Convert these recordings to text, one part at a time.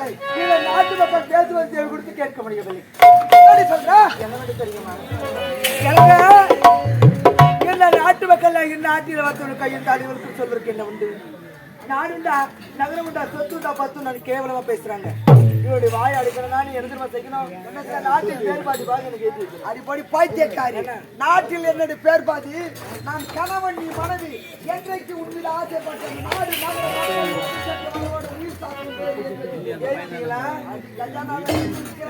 நாட்டு மக்கள் பேசுவது செவி கொடுத்து கேட்க முடியவில்லை எப்படி சொல்ற என்ன தெரியுமா எனக்கு என்ன நாட்டு மக்கள் இந்த நாட்டில் வந்து கையில் தாடிகளுக்கு சொல்வதற்கு என்ன உண்டு நாடுண்டா நகரம் உண்டா சொத்து உண்டா பத்து நான் கேவலமா பேசுறாங்க இவருடைய வாய் அடிக்கணும் நான் என்ன தெரியுமா செய்யணும்? நாட்டில் பேர் பாதி எனக்கு ஏற்றி. அடிப்படி பைத்தியக்காரி நாட்டில் என்னுடைய பேர் பாதி நான் கணவன் நீ மனைவி என்றைக்கு உண்மையில் ஆசைப்பட்ட நாடு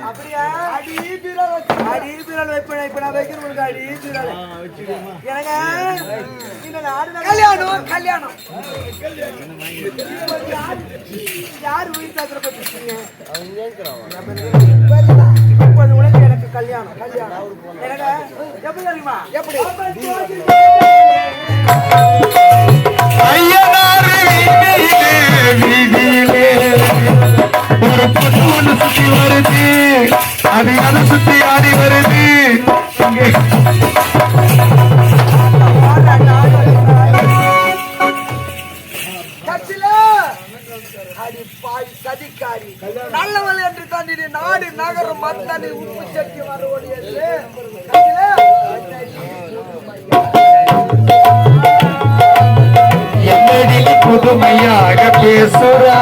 அப்படியா அடி பிறர் அடி பீரல் வைப்பேன் இப்ப நான் வைக்கிறேன் உங்களுக்கு அடி பீரல் எனக்கு கல்யாணம். கல்யாணம் யார் உயிர் சாத்திர பத்தி முப்பது உலகம் எனக்கு கல்யாணம் கல்யாணம் எனக்கு எப்படி தெரியுமா எப்படி ஒரு பொண்ணு ஒண்ணு சுத்தி வருது அது அதை சுத்தி ஆடி வருது நல்லவள் என்று தண்ணி நாடு நகரம் மத்தனி உப்பு சக்தி வரவோடி என்று புதுமையாக பேசுறா?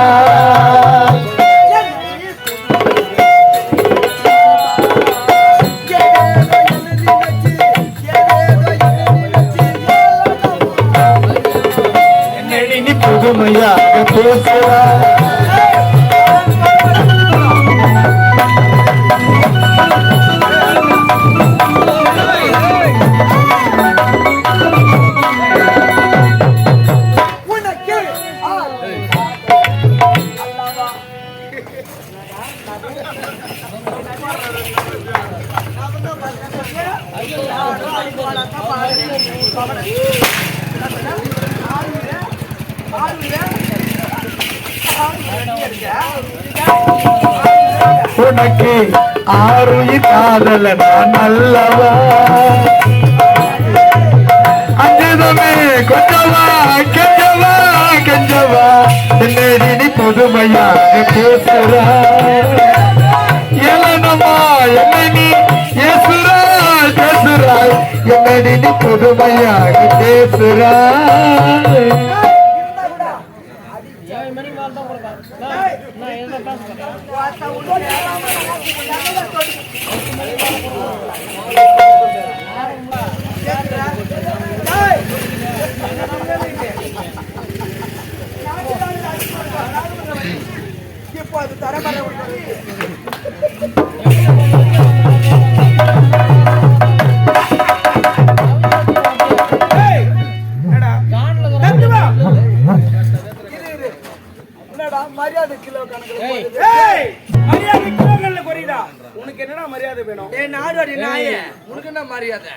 உனக்கு ஆறுயிர் காதல நான் நல்லவா? அஞ்சுதமே கொஞ்சவா கெஞ்சவா கெஞ்சவா? என்னடி நீ புதுமையாக பேசுறா? ஏளனமா என்னை நீ ஏசுறாய் பேசுறாய் என்னடி நீ புதுமையாக பேசுறாய். இப்போ மரியாதை கிலோ கணக்குல மரியாதை கிலோகள்ல குறையுதா உனக்கு என்னடா மரியாதை வேணும்? ஏய் நாடோடி நாயே. உனக்கு என்ன மரியாதை?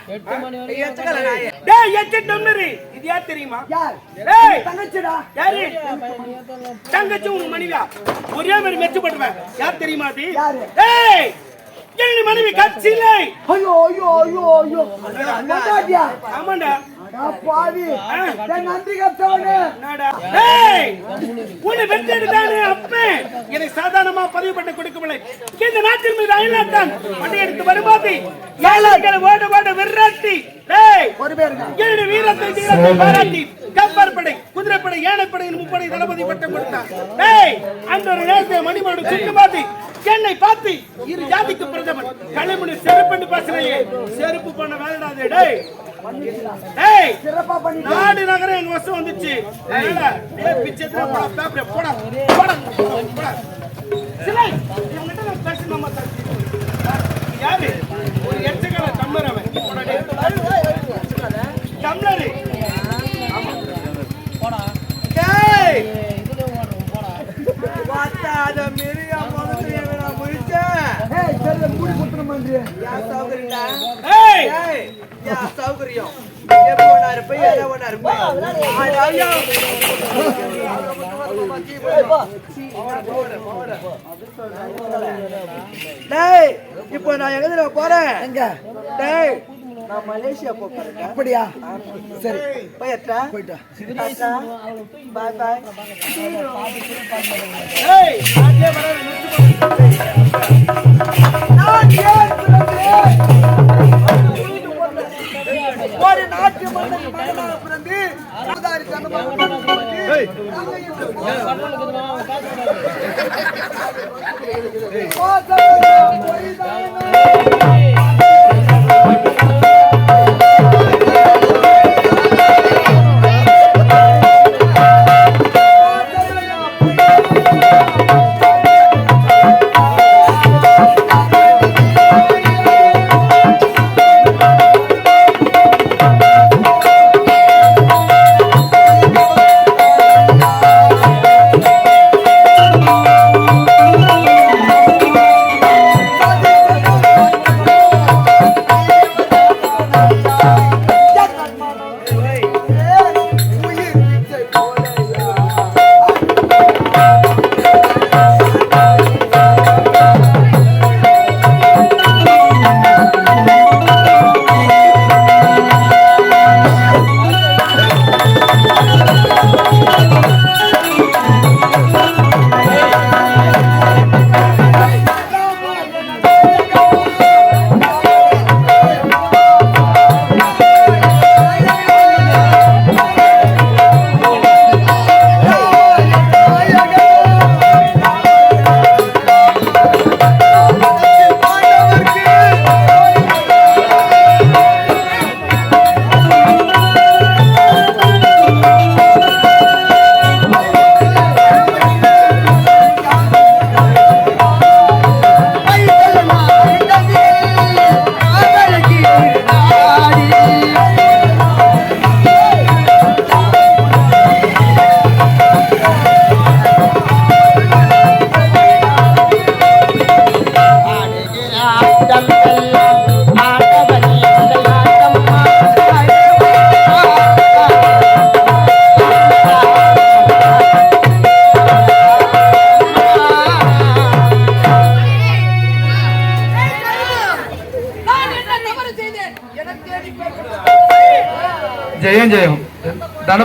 எத்துக்கல நாயே. டேய் எட்டு டம்ளரு இது யார் தெரியுமா? யார்? ஏய். தங்கச்சிடா. யாரு? தங்கச்சி உங்க மனைவியா? ஒரே மாதிரி மெச்சப்படுவேன் யார் தெரியுமா அது? ஏய். என்னுடைய மனைவி? கட்சியிலே. ஐயோ ஐயோ ஐயோ ஐயோ. ஆமாண்டா. பாவி நன்றி கத்தவனே உன்னை அப்பே. சாதாரணமா பதிவு பண்ண கொடுக்கவில்லை. இந்த நாட்டின் மீது அயல்நாட்டான் படையெடுத்து வரும்போது ஏழைகளை ஓட ஓட விரட்டி. ஏய் ஒரு பேருங்க என்னுடைய வீரத்தை தீரத்தை பாராட்டி கப்பர் படை குதிரைப்படை யானைப்படையின் முப்படை தளபதி பட்டம் கொடுத்தார் அந்த ஒரு நேரத்தை மணிமோடு சுட்டு பார்த்து என்னை பார்த்து இரு ஜாதிக்கு பிரதமன். களிமணி செருப்பு பேசுறையே செருப்பு பண்ண வேலைடாதே நாடு நகரம் எங்க வசம் வந்துச்சு. போடா, போடா, போடா, ஏய் யா சௌகரியம். எப்போ நான் இருப்பேன் எதை ஒண்ணா இருப்பேன். ஐயோ. டேய் இப்போ நான் எங்க போறேன்? எங்க? டேய். நான் மலேசியா போறேன். அப்படியா? சரி. போயிட்டா போயிட்டா பாய் பாய். ஏய், நிறுத்து ஒரு நாட்டு மன்னன் மகனாக பிறந்து சமுதாய தனமாக பிறந்து,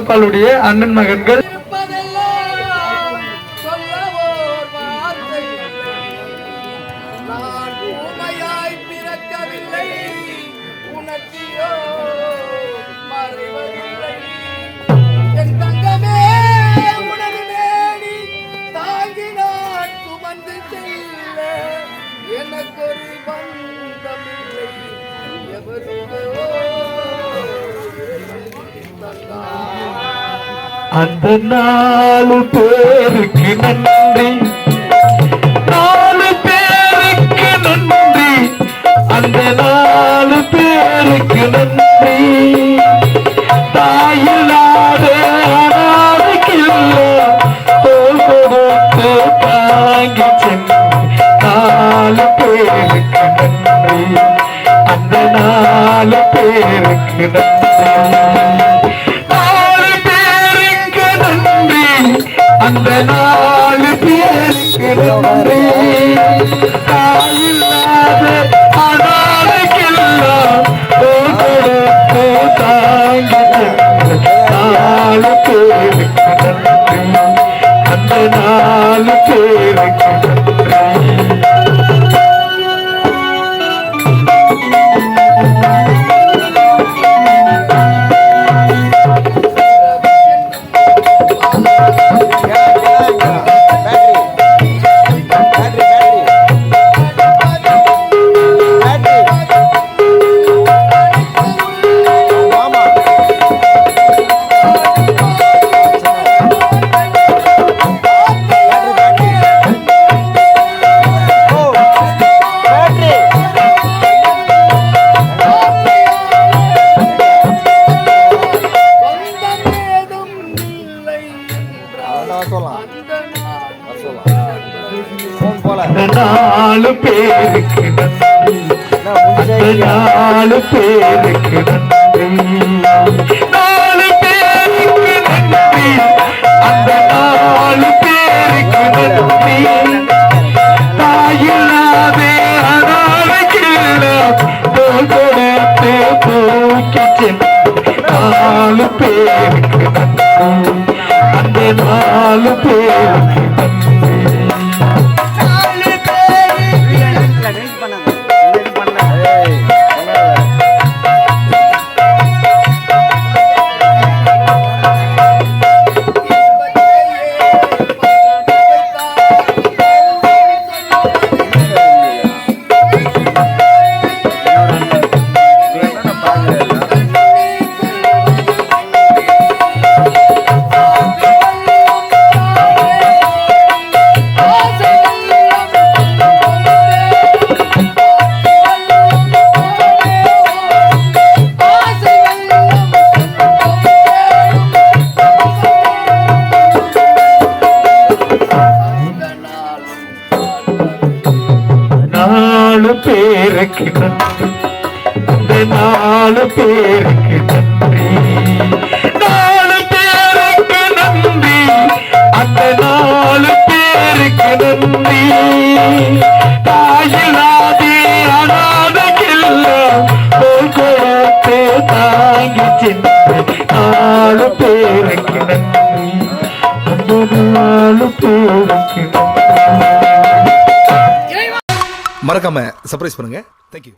தனபாலுடைய அண்ணன் மகன்கள். அந்த நாலு பேருக்கு நன்றி. நாலு பேருக்கு நன்றி. அந்த நாலு பேருக்கு நன்றி. தாயில்லாத அனாதைக்கெல்லாம் தோள் கொடுத்து தாங்கி சென்று நாலு பேருக்கு நன்றி. அந்த நாலு பேருக்கு நன்றி. பேருக்கு நாலு பேருக்கு நாலு பேருக்கு நன்றி. அந்த நாலு பேருக்கு நன்றி. தாயில்லாதே அனாதைக்கெல்லாம் தோள் கொடுத்து நாலு பேருக்கு நன்றி. அந்த நாலு பேருக்கு நாலு பேருக்கு நன்றி. நாலு பேருக்கு நன்றி. அந்த நாலு பேருக்கு நன்றி. தாயில்லாதே அனாதைக்கெல்லாம் தோள் தாங்கி சென்று நாலு பேருக்கு நன்றி. அந்த நாலு பேருக்கு நன்றி. மறக்காம சர்ப்ரைஸ் பண்ணுங்க. தேங்க்யூ